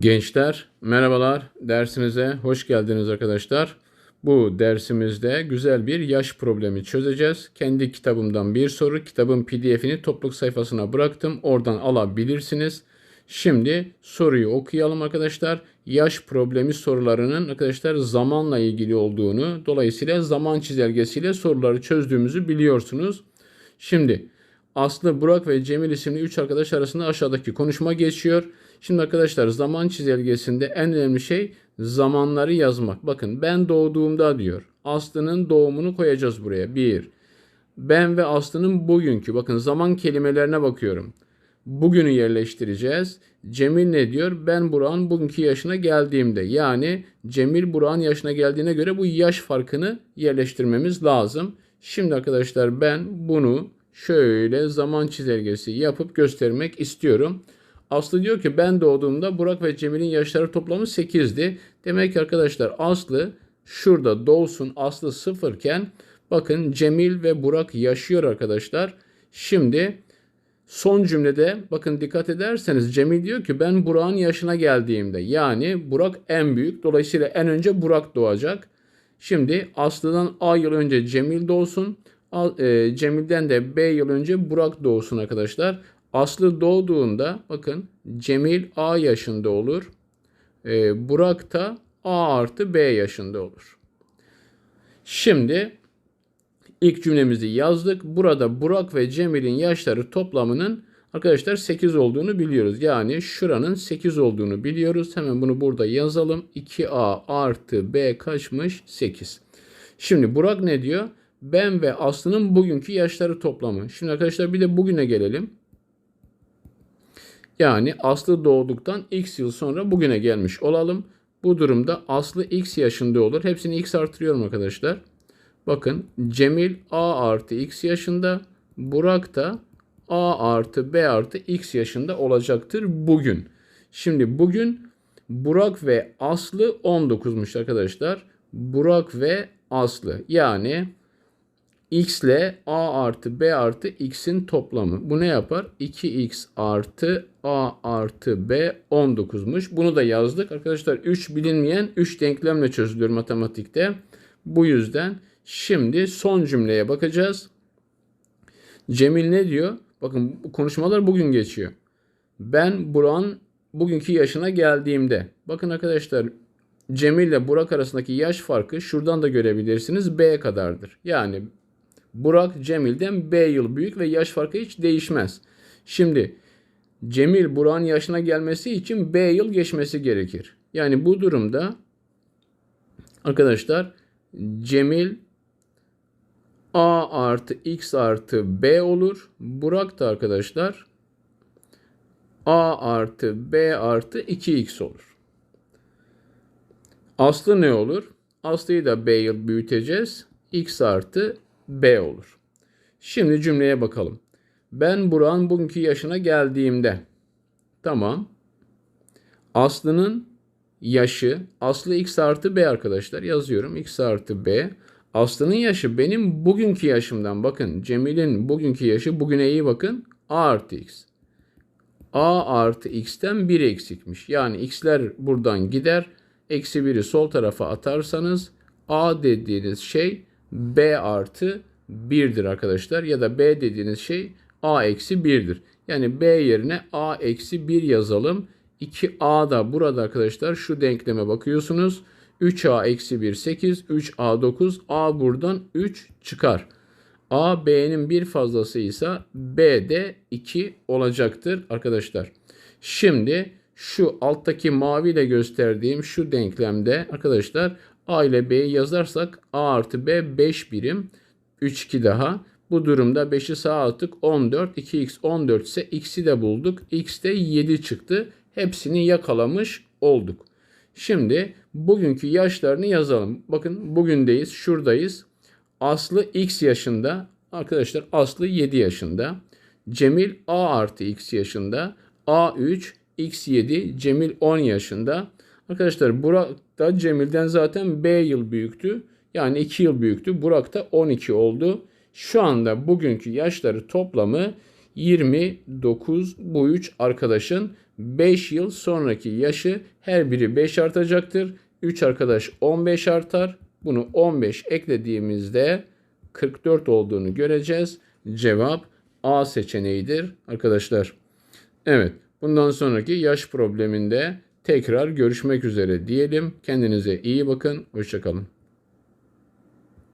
Gençler merhabalar dersimize hoş geldiniz arkadaşlar. Bu dersimizde güzel bir yaş problemi çözeceğiz. Kendi kitabımdan bir soru. Kitabın pdf'ini topluluk sayfasına bıraktım. Oradan alabilirsiniz. Şimdi soruyu okuyalım arkadaşlar. Yaş problemi sorularının arkadaşlar zamanla ilgili olduğunu, dolayısıyla zaman çizelgesiyle soruları çözdüğümüzü biliyorsunuz. Şimdi Aslı, Burak ve Cemil isimli 3 arkadaş arasında aşağıdaki konuşma geçiyor. Şimdi arkadaşlar zaman çizelgesinde en önemli şey zamanları yazmak. Bakın ben doğduğumda diyor. Aslı'nın doğumunu koyacağız buraya. 1. Ben ve Aslı'nın bugünkü. Bakın zaman kelimelerine bakıyorum. Bugünü yerleştireceğiz. Cemil ne diyor? Ben Burak'ın bugünkü yaşına geldiğimde. Yani Cemil Burak'ın yaşına geldiğine göre bu yaş farkını yerleştirmemiz lazım. Şimdi arkadaşlar ben bunu şöyle zaman çizelgesi yapıp göstermek istiyorum. Aslı diyor ki ben doğduğumda Burak ve Cemil'in yaşları toplamı 8'di. Demek ki arkadaşlar Aslı şurada doğsun Aslı sıfırken bakın Cemil ve Burak yaşıyor arkadaşlar. Şimdi son cümlede bakın dikkat ederseniz Cemil diyor ki ben Burak'ın yaşına geldiğimde yani Burak en büyük dolayısıyla en önce Burak doğacak. Şimdi Aslı'dan A yıl önce Cemil doğsun. E, Cemil'den de B yıl önce Burak doğsun arkadaşlar. Aslı doğduğunda bakın Cemil A yaşında olur. E, Burak da A artı B yaşında olur. Şimdi ilk cümlemizi yazdık. Burada Burak ve Cemil'in yaşları toplamının arkadaşlar 8 olduğunu biliyoruz. Yani şuranın 8 olduğunu biliyoruz. Hemen bunu burada yazalım. 2A artı B kaçmış? 8. Şimdi Burak ne diyor? Ben ve Aslı'nın bugünkü yaşları toplamı. Şimdi arkadaşlar bir de bugüne gelelim. Yani Aslı doğduktan x yıl sonra bugüne gelmiş olalım. Bu durumda Aslı x yaşında olur. Hepsini x artırıyorum arkadaşlar. Bakın Cemil a artı x yaşında. Burak da a artı b artı x yaşında olacaktır bugün. Şimdi bugün Burak ve Aslı 19'muş arkadaşlar. Burak ve Aslı yani x ile a artı b artı x'in toplamı. Bu ne yapar? 2x artı a artı b 19'muş. Bunu da yazdık. Arkadaşlar 3 bilinmeyen 3 denklemle çözülür matematikte. Bu yüzden şimdi son cümleye bakacağız. Cemil ne diyor? Bakın konuşmalar bugün geçiyor. Ben Burak'ın bugünkü yaşına geldiğimde. Bakın arkadaşlar Cemil ile Burak arasındaki yaş farkı şuradan da görebilirsiniz. B kadardır. Yani Burak Cemil'den B yıl büyük ve yaş farkı hiç değişmez. Şimdi Cemil Burak'ın yaşına gelmesi için B yıl geçmesi gerekir. Yani bu durumda arkadaşlar Cemil A artı X artı B olur. Burak da arkadaşlar A artı B artı 2X olur. Aslı ne olur? Aslı'yı da B yıl büyüteceğiz. X artı B olur. Şimdi cümleye bakalım. Ben Burak'ın bugünkü yaşına geldiğimde. Tamam. Aslı'nın yaşı. Aslı x artı b arkadaşlar. Yazıyorum x artı b. Aslı'nın yaşı benim bugünkü yaşımdan. Bakın Cemil'in bugünkü yaşı bugüne iyi bakın. a artı x. a artı x'ten 1 eksikmiş. Yani x'ler buradan gider. Eksi 1'i sol tarafa atarsanız a dediğiniz şey b artı 1'dir arkadaşlar. Ya da b dediğiniz şey a eksi 1'dir. Yani b yerine a eksi 1 yazalım. 2a da burada arkadaşlar şu denkleme bakıyorsunuz. 3a eksi 1 8, 3a 9, a buradan 3 çıkar. a b'nin bir fazlasıysa b de 2 olacaktır arkadaşlar. Şimdi şu alttaki maviyle gösterdiğim şu denklemde arkadaşlar A ile B'yi yazarsak A artı B 5 birim. 3 2 daha. Bu durumda 5'i sağa attık 14. 2x 14 ise x'i de bulduk. x de 7 çıktı. Hepsini yakalamış olduk. Şimdi bugünkü yaşlarını yazalım. Bakın bugündeyiz. Şuradayız. Aslı x yaşında. Arkadaşlar Aslı 7 yaşında. Cemil a artı x yaşında. a 3 x 7 Cemil 10 yaşında. Arkadaşlar Burak da Cemil'den zaten B yıl büyüktü. Yani 2 yıl büyüktü. Burak da 12 oldu. Şu anda bugünkü yaşları toplamı 29 bu üç arkadaşın. 5 yıl sonraki yaşı her biri 5 artacaktır. 3 arkadaş 15 artar. Bunu 15 eklediğimizde 44 olduğunu göreceğiz. Cevap A seçeneğidir arkadaşlar. Evet, bundan sonraki yaş probleminde tekrar görüşmek üzere diyelim. Kendinize iyi bakın. Hoşçakalın.